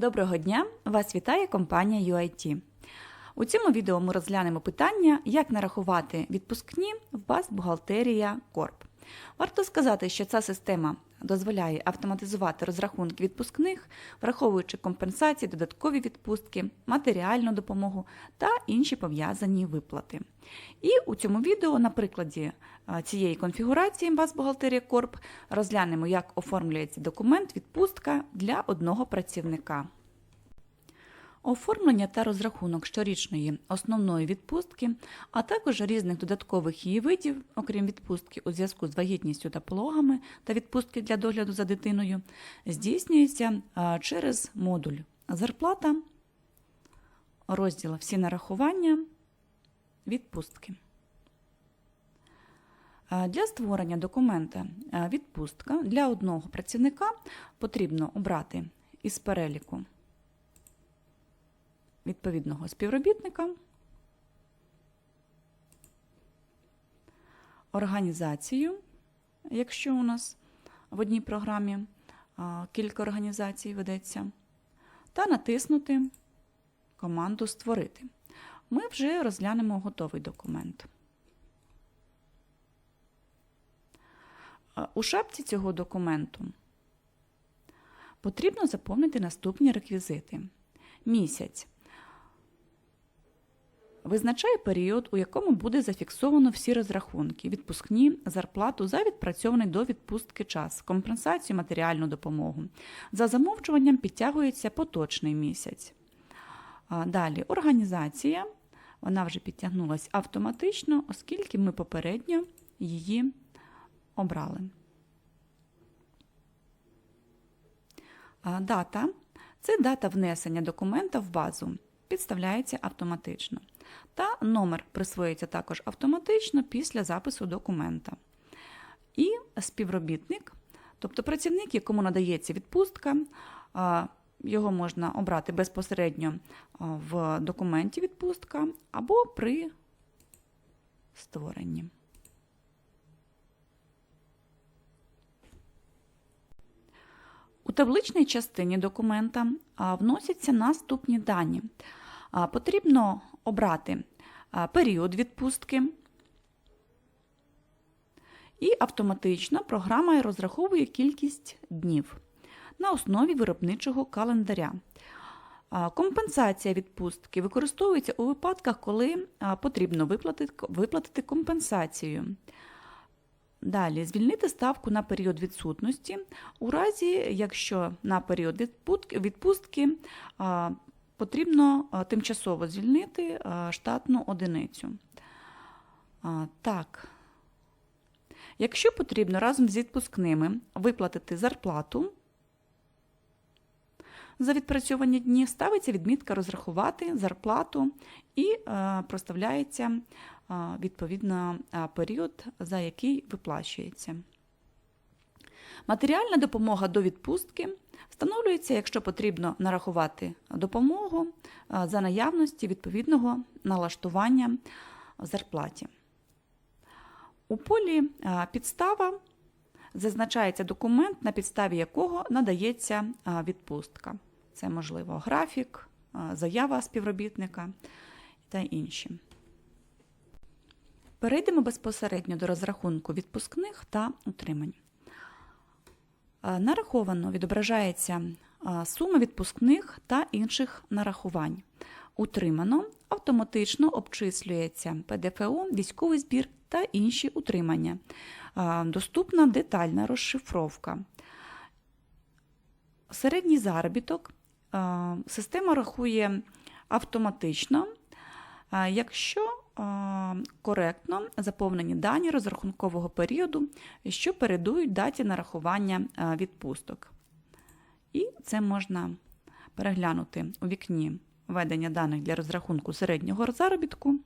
Доброго дня! Вас вітає компанія UIT. У цьому відео ми розглянемо питання, як нарахувати відпускні в баз бухгалтерія Корп. Варто сказати, що ця система дозволяє автоматизувати розрахунки відпускних, враховуючи компенсації, додаткові відпустки, матеріальну допомогу та інші пов'язані виплати. І у цьому відео на прикладі цієї конфігурації бухгалтерія Корп розглянемо, як оформлюється документ відпустка для одного працівника. Оформлення та розрахунок щорічної основної відпустки, а також різних додаткових її видів, окрім відпустки у зв'язку з вагітністю та пологами та відпустки для догляду за дитиною, здійснюється через модуль зарплата, розділ всі нарахування, відпустки. Для створення документа відпустка для одного працівника потрібно обрати із переліку відповідного співробітника, організацію, якщо у нас в одній програмі кілька організацій ведеться, та натиснути команду Створити. Ми вже розглянемо готовий документ. У шапці цього документу потрібно заповнити наступні реквізити. Місяць визначає період, у якому буде зафіксовано всі розрахунки, відпускні, зарплату за відпрацьований до відпустки час, компенсацію, матеріальну допомогу. За замовчуванням підтягується поточний місяць. Далі організація, вона вже підтягнулася автоматично, оскільки ми попередньо її обрали. Дата це дата внесення документа в базу, підставляється автоматично. Та номер присвоюється також автоматично після запису документа. І співробітник, тобто працівник, якому надається відпустка, його можна обрати безпосередньо в документі відпустка або при створенні. У табличній частині документа вносяться наступні дані. Потрібно обрати період відпустки, і автоматично програма розраховує кількість днів на основі виробничого календаря. Компенсація відпустки використовується у випадках, коли потрібно виплатити, компенсацію. Далі звільнити ставку на період відсутності у разі, якщо на період відпустки, потрібно тимчасово звільнити штатну одиницю. Так. Якщо потрібно разом з відпускними виплатити зарплату за відпрацьовані дні, ставиться відмітка розрахувати зарплату і проставляється відповідно період, за який виплачується. Матеріальна допомога до відпустки встановлюється, якщо потрібно нарахувати допомогу за наявності відповідного налаштування в зарплаті. У полі підстава зазначається документ, на підставі якого надається відпустка. Це, можливо, графік, заява співробітника та інші. Перейдемо безпосередньо до розрахунку відпускних та утримань. Нараховано відображається сума відпускних та інших нарахувань. Утримано автоматично обчислюється ПДФО, військовий збір та інші утримання. Доступна детальна розшифровка. Середній заробіток система рахує автоматично, якщо коректно заповнені дані розрахункового періоду, що передують даті нарахування відпусток. І це можна переглянути у вікні введення даних для розрахунку середнього заробітку.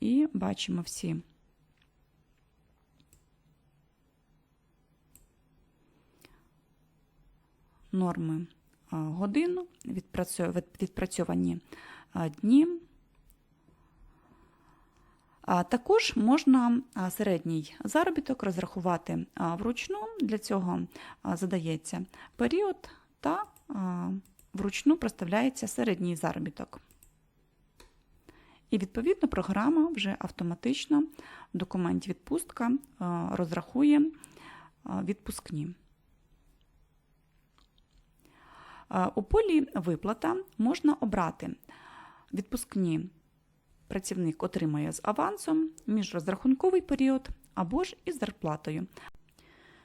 І бачимо всі норми годину, відпрацьовані дні. Також можна середній заробіток розрахувати вручну. Для цього задається період та вручну проставляється середній заробіток. І відповідно програма вже автоматично в документі відпустка розрахує відпускні. А, У полі виплата можна обрати відпускні працівник отримає з авансом, міжрозрахунковий період або ж із зарплатою.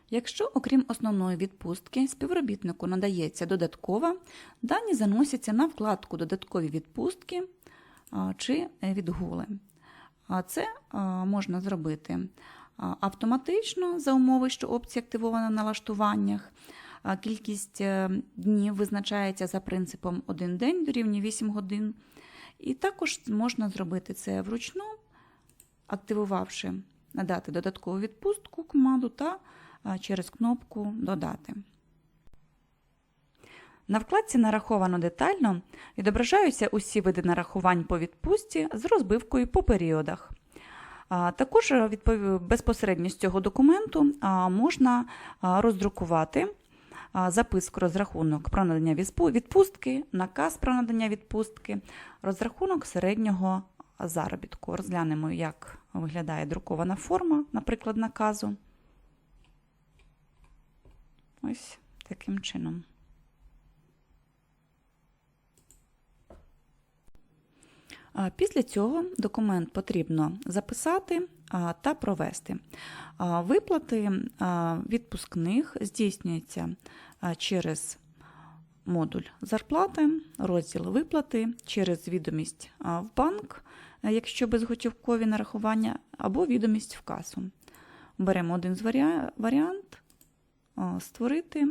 Якщо, окрім основної відпустки, співробітнику надається додаткова, дані заносяться на вкладку Додаткові відпустки чи відгули. Це можна зробити автоматично за умови, що опція активована на налаштуваннях. Кількість е, днів визначається за принципом 1 день дорівнює 8 годин. І також можна зробити це вручну, активувавши надати додаткову відпустку команду та через кнопку Додати. На вкладці Нараховано детально відображаються усі види нарахувань по відпустці з розбивкою по періодах. Також безпосередньо з цього документу можна роздрукувати записку розрахунок про надання відпустки, наказ про надання відпустки, розрахунок середнього заробітку. Розглянемо, як виглядає друкована форма, наприклад, наказу. Ось таким чином. А, Після цього документ потрібно записати та провести. Виплати відпускних здійснюються через модуль зарплати, розділ виплати, через відомість в банк, якщо безготівкові нарахування, або відомість в касу. Беремо один з варіа- варіант, створити.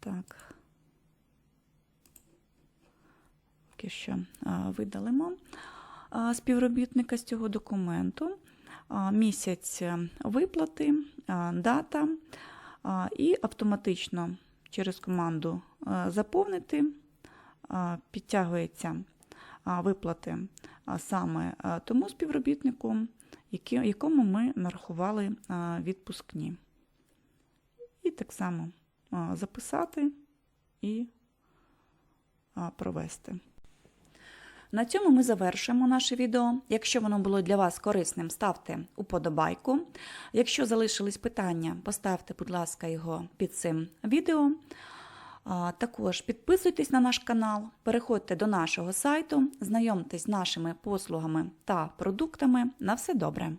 Так. Поки що видалимо співробітника з цього документу, місяць виплати, дата і автоматично через команду заповнити підтягується виплати саме тому співробітнику, якому ми нарахували відпускні. І так само записати і провести. На цьому ми завершуємо наше відео. Якщо воно було для вас корисним, ставте уподобайку. Якщо залишились питання, поставте, будь ласка, його під цим відео. Також підписуйтесь на наш канал, переходьте до нашого сайту, знайомтесь з нашими послугами та продуктами. На все добре!